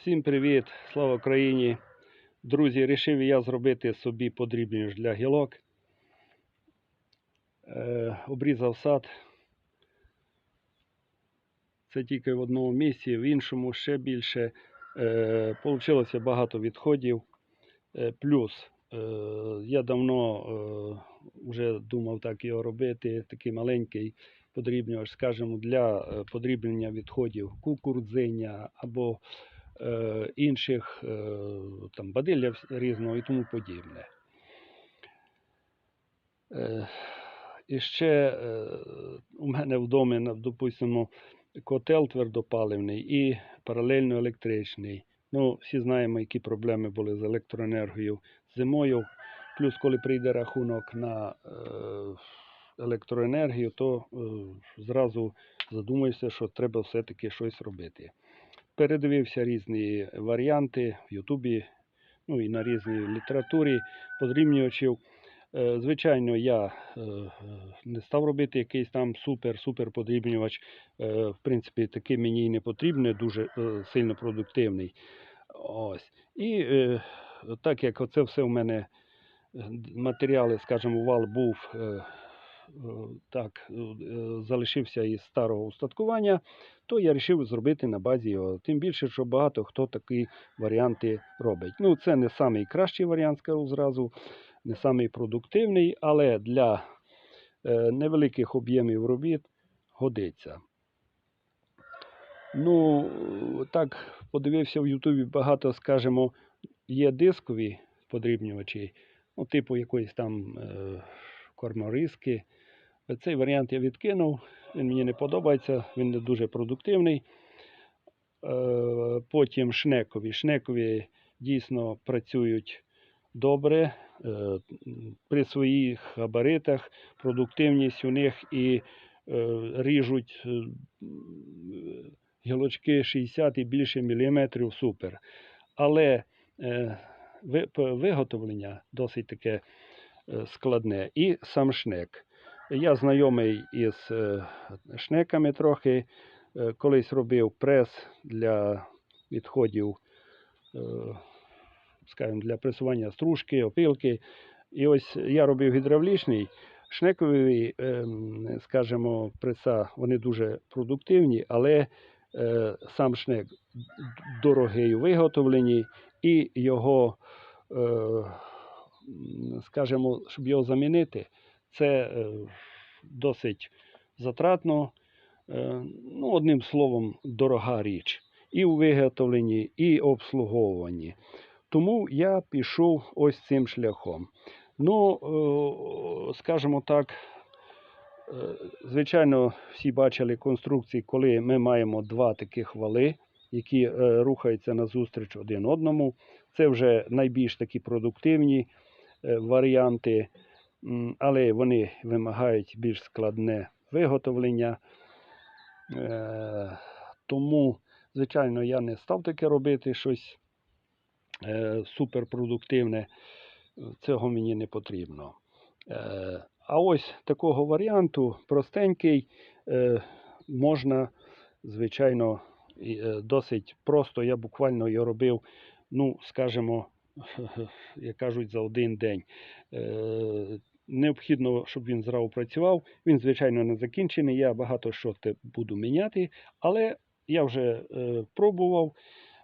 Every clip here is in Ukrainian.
Всім привіт! Слава Україні! Друзі, рішив я зробити собі подрібніш для гілок. Е, обрізав сад. Це тільки в одному місці, в іншому ще більше. Е, Получилося багато відходів. Е, плюс е, я давно е, вже думав так його робити, такий маленький подрібнювач, скажімо, для е, подрібнення відходів кукурудзиння або інших е, там, бадилля різного і тому подібне. І ще е, у мене вдома, допустимо, котел твердопаливний і паралельно електричний. Ну, всі знаємо, які проблеми були з електроенергією зимою. Плюс, коли прийде рахунок на е, електроенергію, то е, зразу задумуєшся, що треба все-таки щось робити. Передивився різні варіанти в Ютубі, ну і на різній літературі подрібнювачів. Е, Звичайно, я е, не став робити якийсь там супер-супер подрібнювач. Е, В принципі, такий мені і не потрібний, дуже сильно продуктивний. Ось. І так як оце все в мене матеріали, скажімо, вал був так, е, залишився із старого устаткування, то я вирішив зробити на базі його. Тим більше, що багато хто такі варіанти робить. Ну, це не найкращий варіант, скажу зразу, не самий продуктивний, але для е, невеликих об'ємів робіт годиться. Ну, так, подивився в Ютубі багато, скажімо, є дискові подрібнювачі, ну, типу якоїсь там е, кормориски. Цей варіант я відкинув, він мені не подобається, він не дуже продуктивний. Е, потім шнекові. Шнекові дійсно працюють добре. Е, при своїх габаритах продуктивність у них і е, ріжуть гілочки 60 і більше міліметрів супер. Але виготовлення досить таке складне. І сам шнек. Я знайомий із е, шнеками трохи. Е, Колись робив прес для відходів, е, скажімо, для пресування стружки, опилки. І ось я робив гідравлічний. Шнекові, ем, скажімо, преса, вони дуже продуктивні, але сам шнек дорогий у виготовленні, і його, скажімо, щоб його замінити, це е, досить затратно. Е, Ну, одним словом, дорога річ. І у виготовленні, і обслуговуванні. Тому я пішов ось цим шляхом. Ну, скажімо так, е, звичайно, всі бачили конструкції, коли ми маємо два таких вали, які рухаються назустріч один одному. Це вже найбільш такі продуктивні варіанти, але вони вимагають більш складне виготовлення. Е, Тому, звичайно, я не став таке робити щось е, суперпродуктивне. Цього мені не потрібно. Е, А ось такого варіанту простенький, можна, звичайно, досить просто. Я буквально його робив, ну, скажімо, як кажуть, за один день. Необхідно, щоб він зразу працював. Він, звичайно, не закінчений. Я багато що буду міняти, але я вже е, пробував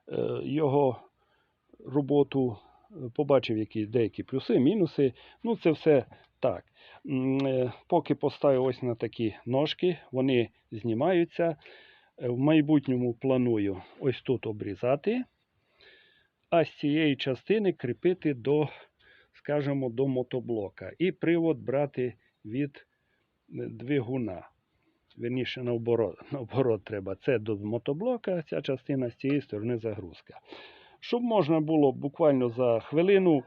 е, його роботу, е, побачив які деякі плюси, мінуси. Ну, це все так. Е, Поки поставив ось на такі ножки, вони знімаються. Е, В майбутньому планую ось тут обрізати, а з цієї частини кріпити до, скажімо, до мотоблока. І привод брати від е, двигуна. Верніше наоборот, наоборот треба. Це до мотоблока, ця частина з цієї сторони загрузка. Щоб можна було буквально за хвилину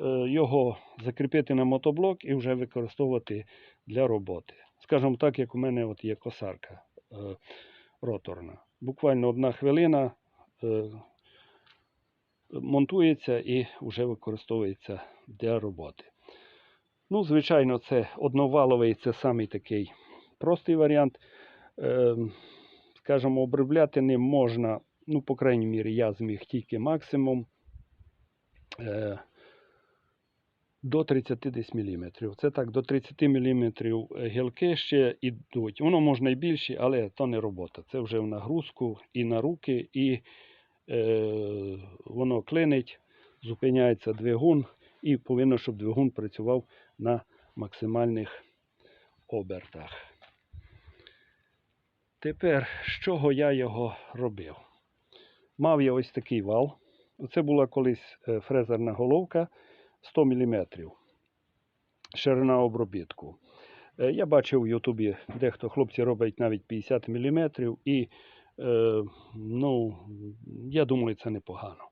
е, його закріпити на мотоблок і вже використовувати для роботи. Скажімо так, як у мене от є косарка е, роторна. Буквально одна хвилина монтується і вже використовується для роботи. Ну, звичайно, це одноваловий, це самий такий простий варіант. Е, скажімо, обробляти ним можна ну, по крайній мірі, я зміг тільки максимум е, до 30 десь міліметрів. Це так, до 30 міліметрів гілки ще йдуть. Воно можна і більше, але то не робота. Це вже в нагрузку і на руки, і воно клинить, зупиняється двигун, і повинно, щоб двигун працював на максимальних обертах. Тепер, з чого я його робив? Мав я ось такий вал. Це була колись е, фрезерна головка 100 мм. Ширина обробітку. Е, Я бачив в Ютубі, дехто хлопці роблять навіть 50 мм, і е, ну, я думаю, це непогано.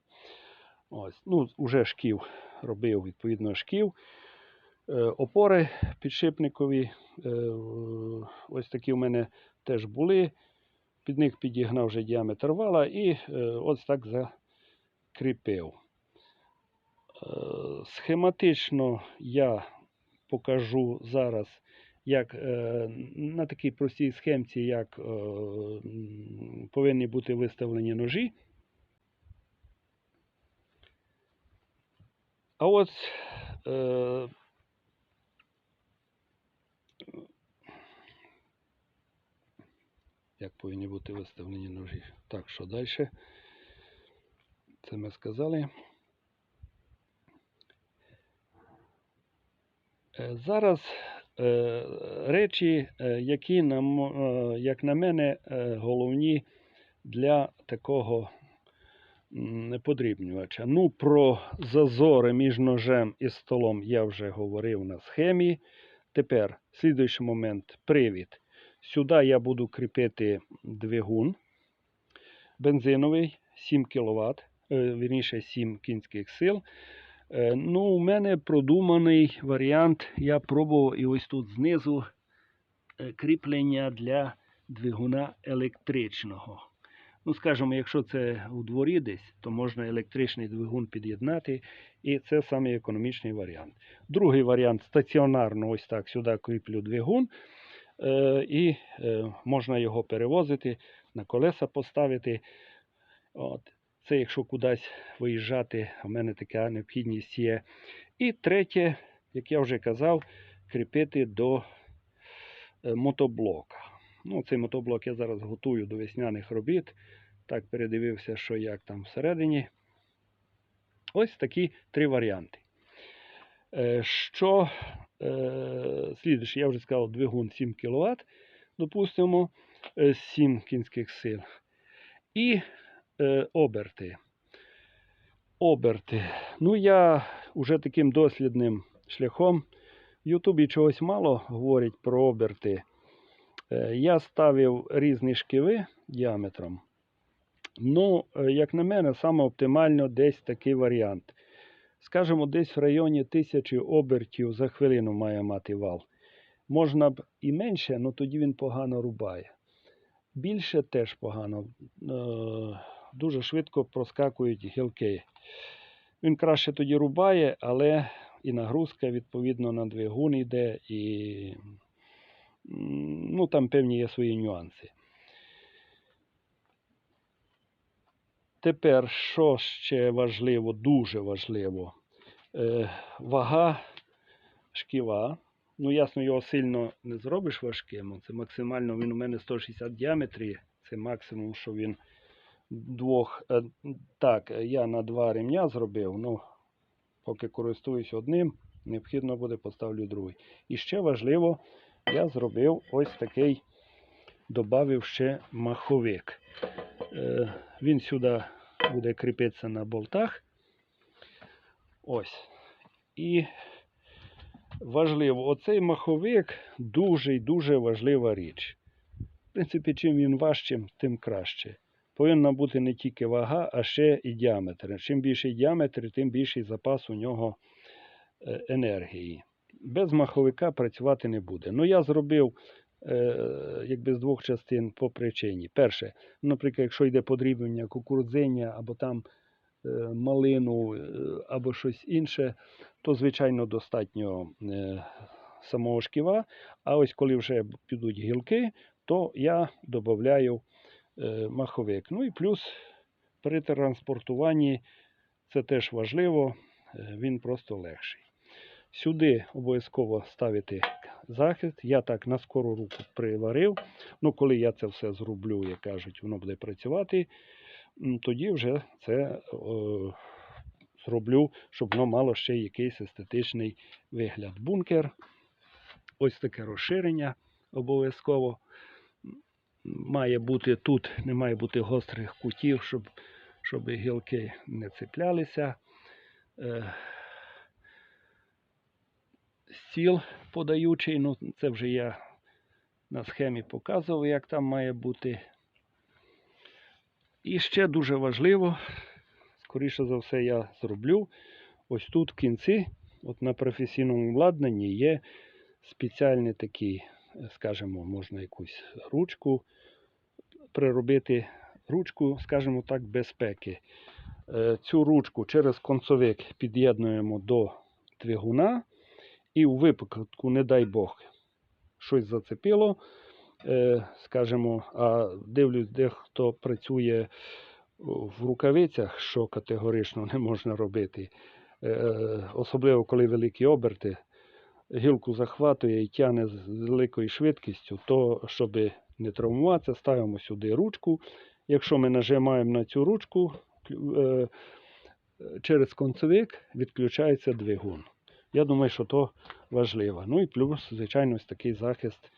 Ось, ну, уже шків робив, відповідно, шків. Е, Опори підшипникові. е, Ось такі в мене теж були. Під них підігнав вже діаметр вала і ось так закріпив. Схематично я покажу зараз, як е, на такій простій схемці, як е, повинні бути виставлені ножі. А от е, як повинні бути виставлені ножі. Так, що далі? Це ми сказали. Е, Зараз речі, е, які, е, як на мене, е, головні для такого подрібнювача. Ну, про зазори між ножем і столом я вже говорив на схемі. Тепер, слідуючий момент, привід. Сюди я буду кріпити двигун бензиновий 7 кВт, вірніше 7 кінських сил. Е, Ну, у мене продуманий варіант. Я пробував і ось тут знизу е, кріплення для двигуна електричного. Ну, скажімо, якщо це у дворі десь, то можна електричний двигун під'єднати, і це саме економічний варіант. Другий варіант стаціонарно, ось так сюди кріплю двигун, е, і можна його перевозити, на колеса поставити. От. Це якщо кудись виїжджати, в мене така необхідність є. І третє, як я вже казав, кріпити до е, мотоблока. Ну, цей мотоблок я зараз готую до весняних робіт. Так, передивився, що як там всередині. Ось такі три варіанти. Е, Що е, я вже сказав, двигун 7 кВт, допустимо, е, 7 кінських сил. І е, оберти. Оберти. Ну, я вже таким дослідним шляхом. В Ютубі чогось мало говорять про оберти. Е, Я ставив різні шківи діаметром. Ну, е, як на мене, саме оптимально десь такий варіант. Скажімо, десь в районі тисячі обертів за хвилину має мати вал. Можна б і менше, але тоді він погано рубає. Більше теж погано. Е, Дуже швидко проскакують гілки. Він краще тоді рубає, але і нагрузка відповідно на двигун йде, і ну, там певні є свої нюанси. Тепер, що ще важливо, дуже важливо, е, вага шківа. Ну, ясно, його сильно не зробиш важким. Це максимально він у мене 160 діаметрі. Це максимум, що він двох. е, Так, я на два ремня зробив. Ну, поки користуюсь одним, необхідно буде поставлю другий. І ще важливо, я зробив ось такий, додав ще маховик. Е, Він сюди буде кріпитися на болтах. Ось. І важливо, оцей маховик дуже і дуже важлива річ. В принципі, чим він важчим, тим краще. Повинна бути не тільки вага, а ще і діаметр. Чим більший діаметр, тим більший запас у нього е, енергії. Без маховика працювати не буде. Ну, я зробив е, якби з двох частин по причині. Перше, наприклад, якщо йде подрібнення кукурудзення або там е, малину, або щось інше, то, звичайно, достатньо самого шківа. А ось коли вже підуть гілки, то я додаю маховик. Ну і плюс при транспортуванні це теж важливо, е, він просто легший. Сюди обов'язково ставити захист. Я так на скору руку приварив. Ну, коли я це все зроблю, як кажуть, воно буде працювати, тоді вже це е, зроблю, щоб воно мало ще якийсь естетичний вигляд. Бункер. Ось таке розширення обов'язково. Має бути тут, не має бути гострих кутів, щоб, щоб гілки не цеплялися. Е, стіл подаючий, ну це вже я на схемі показував, як там має бути. І ще дуже важливо, скоріше за все, я зроблю. Ось тут в кінці, от на професійному обладнанні, є спеціальні такі, е, скажімо, можна якусь ручку приробити, ручку, скажімо так, безпеки. Е, Цю ручку через концовик під'єднуємо до двигуна. І у випадку, не дай Бог, щось зацепило, е, скажімо, а дивлюсь, дехто працює в рукавицях, що категорично не можна робити. Е, особливо коли великі оберти, гілку захватує і тягне з великою швидкістю, то, щоб не травмуватися, ставимо сюди ручку. Якщо ми нажимаємо на цю ручку, е, через концевик відключається двигун. Я думаю, що то важливо. Ну і плюс, звичайно, ось такий захист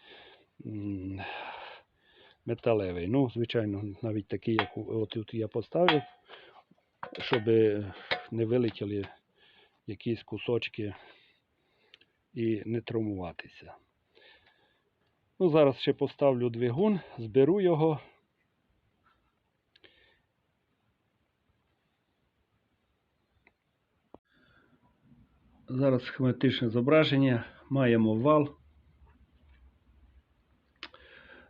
металевий. Ну, звичайно, навіть такий, як тут я поставив, щоб не вилетіли якісь кусочки і не травмуватися. Ну, зараз ще поставлю двигун, зберу його. Зараз схематичне зображення. Маємо вал.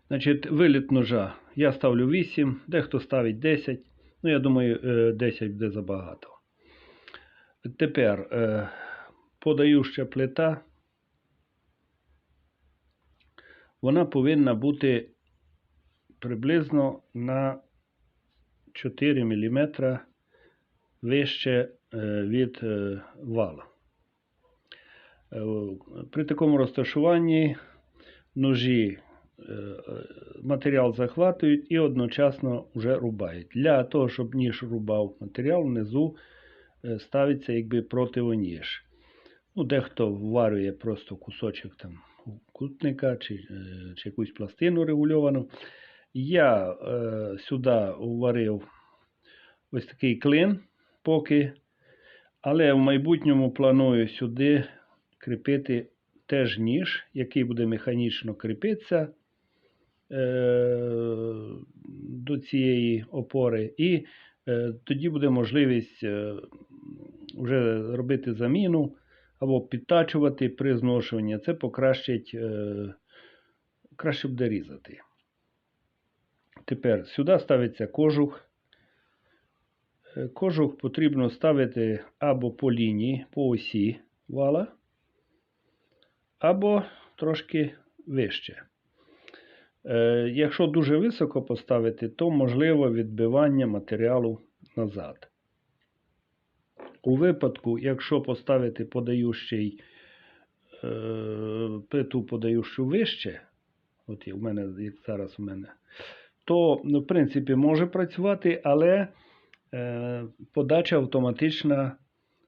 Значить, виліт ножа. Я ставлю 8, дехто ставить 10. Ну, я думаю, е, 10 буде забагато. Тепер е, подающа плита. Вона повинна бути приблизно на 4 мм вище е, від е, вала. Е, При такому розташуванні ножі матеріал захватують і одночасно вже рубають. Для того, щоб ніж рубав матеріал, внизу ставиться якби противоніж. Ну, дехто вварює просто кусочок там кутника чи, е, чи якусь пластину регульовану. Я е, сюди вварив ось такий клин поки, але в майбутньому планую сюди кріпити теж ніж, який буде механічно кріпитися е, до цієї опори. І е, тоді буде можливість е, вже робити заміну або підтачувати при зношуванні. Це покращить, е, краще буде різати. Тепер сюди ставиться кожух. Е, Кожух потрібно ставити або по лінії, по осі вала, або трошки вище. Е, Якщо дуже високо поставити, то можливо відбивання матеріалу назад. У випадку, якщо поставити подаючий е, плиту подаючу вище, от в мене, як зараз у мене, то, ну, в принципі, може працювати, але е, подача автоматична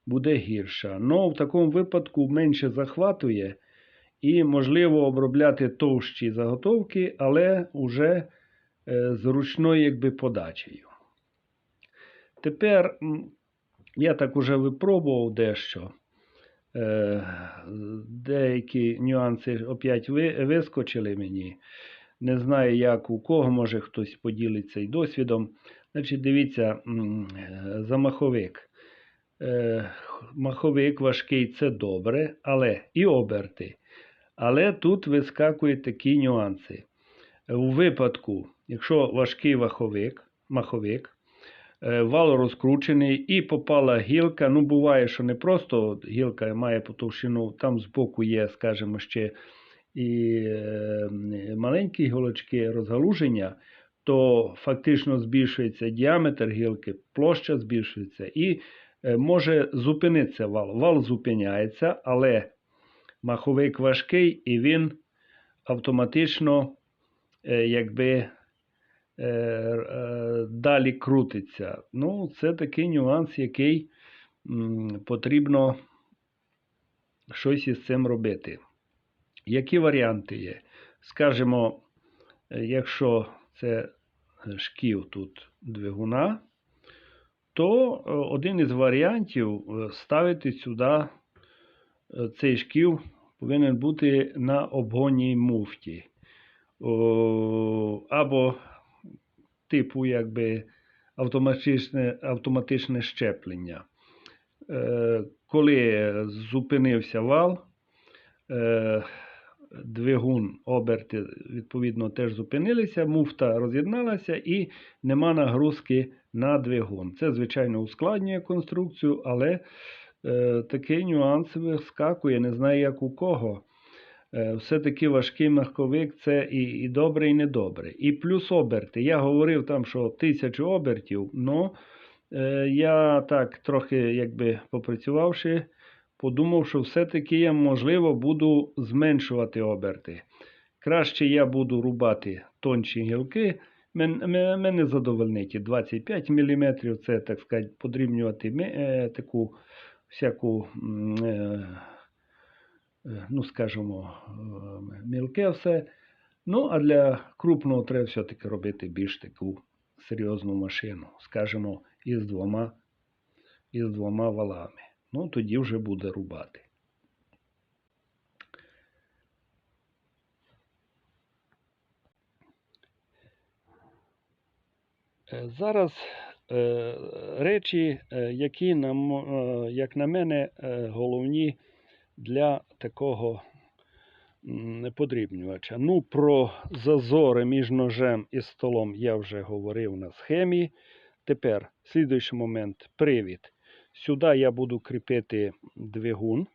буде гірша. Но в такому випадку менше захватує і можливо обробляти товщі заготовки, але вже е, з ручною якби, подачею. Тепер я так уже випробував дещо. Е, Деякі нюанси опять вискочили мені. Не знаю, як у кого, може хтось поділиться і досвідом. Значить, дивіться, за маховик. Е, Маховик важкий це добре, але і оберти. Але тут вискакують такі нюанси. У випадку, якщо важкий маховик, е, вал розкручений і попала гілка. Ну, буває, що не просто гілка має по товщину, там збоку є, скажімо, ще і е, маленькі гілочки розгалуження, то фактично збільшується діаметр гілки, площа збільшується і е, може зупинитися вал. Вал зупиняється, але маховик важкий і він автоматично е, якби е, е, далі крутиться. Ну, це такий нюанс, який потрібно щось із цим робити. Які варіанти є? Скажімо, е, якщо це е, шків тут двигуна, то е, один із варіантів е, ставити сюди е, цей шків повинен бути на обгонній муфті. Або типу якби автоматичне, автоматичне щеплення. Е, коли зупинився вал, е, двигун, оберти, відповідно, теж зупинилися, муфта роз'єдналася і нема нагрузки на двигун. Це, звичайно, ускладнює конструкцію, але е, такий нюанс вискакує, не знаю, як у кого. Е, Все-таки важкий маховик це і, і добре, і недобре. І плюс оберти. Я говорив там, що тисячу обертів, але я так трохи, якби попрацювавши, подумав, що все-таки я, можливо, буду зменшувати оберти. Краще я буду рубати тонші гілки. Мен- Мене задовольнить 25 мм, це, так сказати, подрібнювати е, таку всяку, е, ну, скажімо, е, мілке все. Ну, а для крупного треба все-таки робити більш таку серйозну машину, скажімо, із двома, із двома валами. Ну, тоді вже буде рубати. Е, Зараз е, речі, е, які, на, мо- е, як на мене, е, головні для такого м, неподрібнювача. Ну, про зазори між ножем і столом я вже говорив на схемі. Тепер, слідуючий момент, привід. Сюди я буду кріпити двигун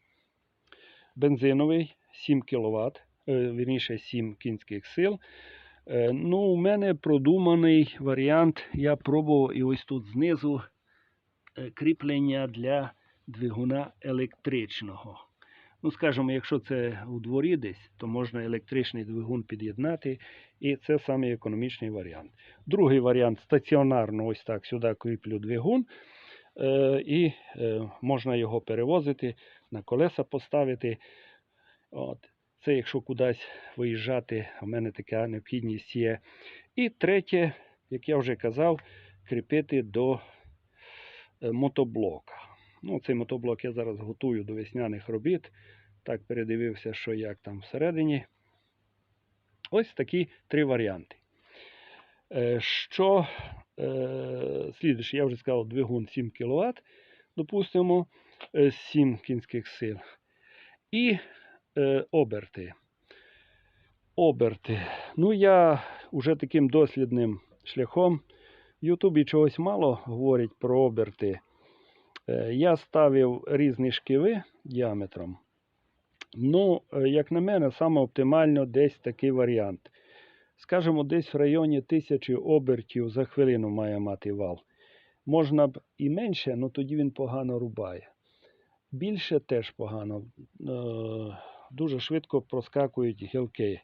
бензиновий 7 кВт, вірніше 7 кінських сил. Е, Ну, у мене продуманий варіант. Я пробував і ось тут знизу е, кріплення для двигуна електричного. Ну, скажімо, якщо це у дворі десь, то можна електричний двигун під'єднати, і це саме економічний варіант. Другий варіант стаціонарно, ось так сюди кріплю двигун, е, і е, можна його перевозити, на колеса поставити. От. Це якщо кудись виїжджати, у мене така необхідність є. І третє, як я вже казав, кріпити до е, мотоблока. Ну, цей мотоблок я зараз готую до весняних робіт. Так, передивився, що як там всередині. Ось такі три варіанти. Е, Що е, я вже сказав, двигун 7 кВт, допустимо, е, 7 кінських сил. І е, оберти. Оберти. Ну, я вже таким дослідним шляхом. В Ютубі чогось мало говорять про оберти. Е, Я ставив різні шківи діаметром. Ну, е, як на мене, саме оптимально десь такий варіант. Скажімо, десь в районі тисячі обертів за хвилину має мати вал. Можна б і менше, але тоді він погано рубає. Більше теж погано. Е, Дуже швидко проскакують гілки.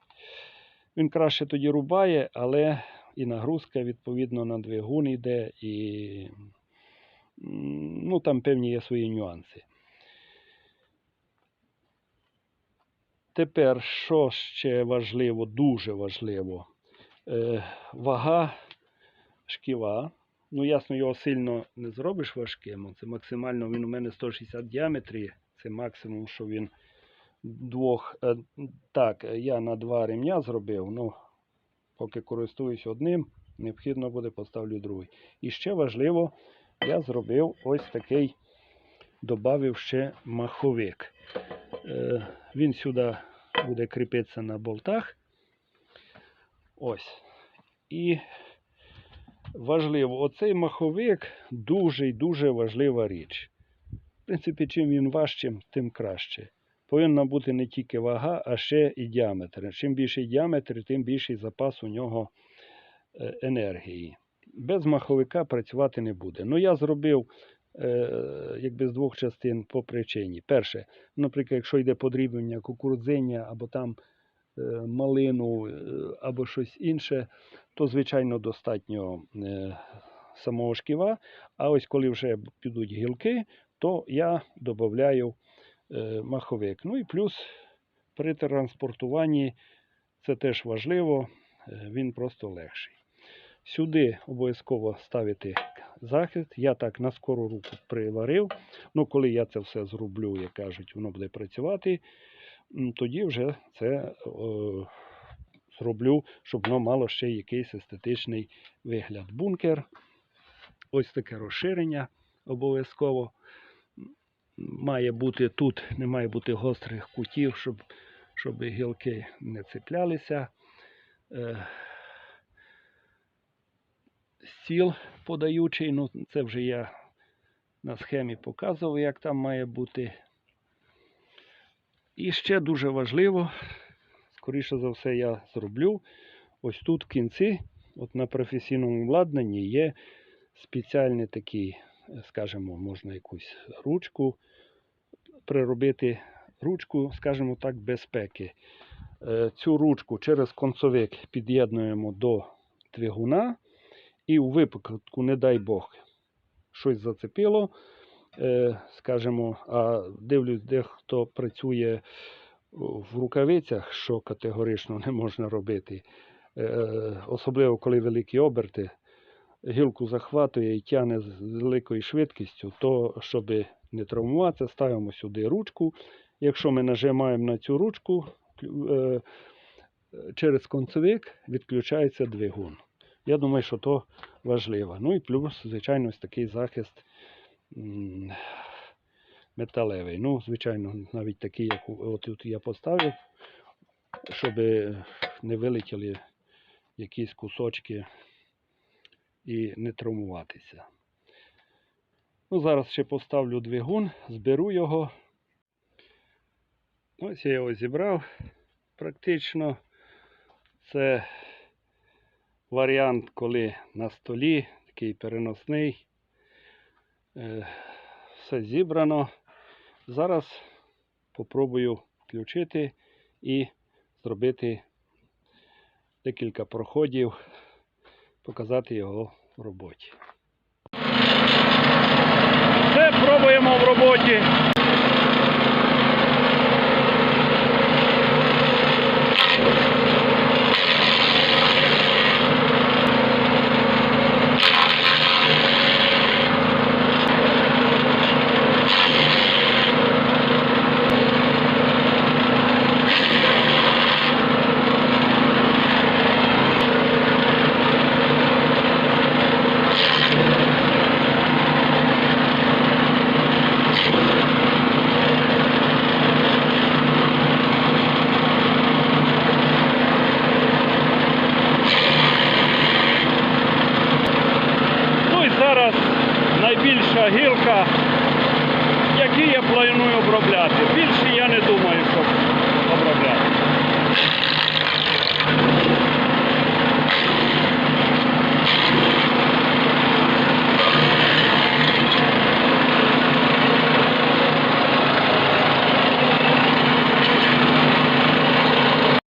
Він краще тоді рубає, але і нагрузка відповідно на двигун йде, і ну, там певні є свої нюанси. Тепер, що ще важливо, дуже важливо, е, вага шківа. Ну, ясно, його сильно не зробиш важким. Це максимально він у мене 160 діаметрі. Це максимум, що він двох. е, Так, я на два ремня зробив. Ну, поки користуюсь одним, необхідно буде поставлю другий. І ще важливо, я зробив ось такий, додав ще маховик. Е, Він сюди буде кріпитися на болтах. Ось. І важливо, оцей маховик дуже і дуже важлива річ. В принципі, чим він важчим, тим краще. Повинна бути не тільки вага, а ще і діаметр. Чим більший діаметр, тим більший запас у нього е, енергії. Без маховика працювати не буде. Ну, я зробив е, якби з двох частин по причині. Перше, наприклад, якщо йде подрібнення кукурудзиння або там е, малину е, або щось інше, то звичайно достатньо е, самого шківа. А ось коли вже підуть гілки, то я додаю е, маховик. Ну і плюс при транспортуванні це теж важливо, е, він просто легший. Сюди обов'язково ставити захист. Я так на скору руку приварив. Ну, коли я це все зроблю, як кажуть, воно буде працювати, тоді вже це е, зроблю, щоб воно мало ще якийсь естетичний вигляд. Бункер. Ось таке розширення обов'язково. Має бути тут, не має бути гострих кутів, щоб, щоб гілки не цеплялися. Стіл подаючий, ну це вже я на схемі показував, як там має бути. І ще дуже важливо, скоріше за все, я зроблю. Ось тут в кінці, от на професійному обладнанні є спеціальні такі, е, скажімо, можна якусь ручку приробити ручку, скажімо так, безпеки. Е, Цю ручку через концовик під'єднуємо до двигуна, і у випадку, не дай Бог, щось зацепило, е, скажімо, а дивлюсь, дехто працює в рукавицях, що категорично не можна робити, е, особливо коли великі оберти, гілку захватує і тягне з великою швидкістю, то щоб не травмуватися, ставимо сюди ручку. Якщо ми нажимаємо на цю ручку, е, через концевик відключається двигун. Я думаю, що то важливо. Ну і плюс, звичайно, ось такий захист металевий. Ну, звичайно, навіть такий, як тут я поставив, щоб не вилетіли якісь кусочки і не травмуватися. Ну, зараз ще поставлю двигун, зберу його. Ось я його зібрав. Практично це варіант, коли на столі, такий переносний. Е, Все зібрано. Зараз попробую включити і зробити декілька проходів, показати його в роботі. Це пробуємо в роботі.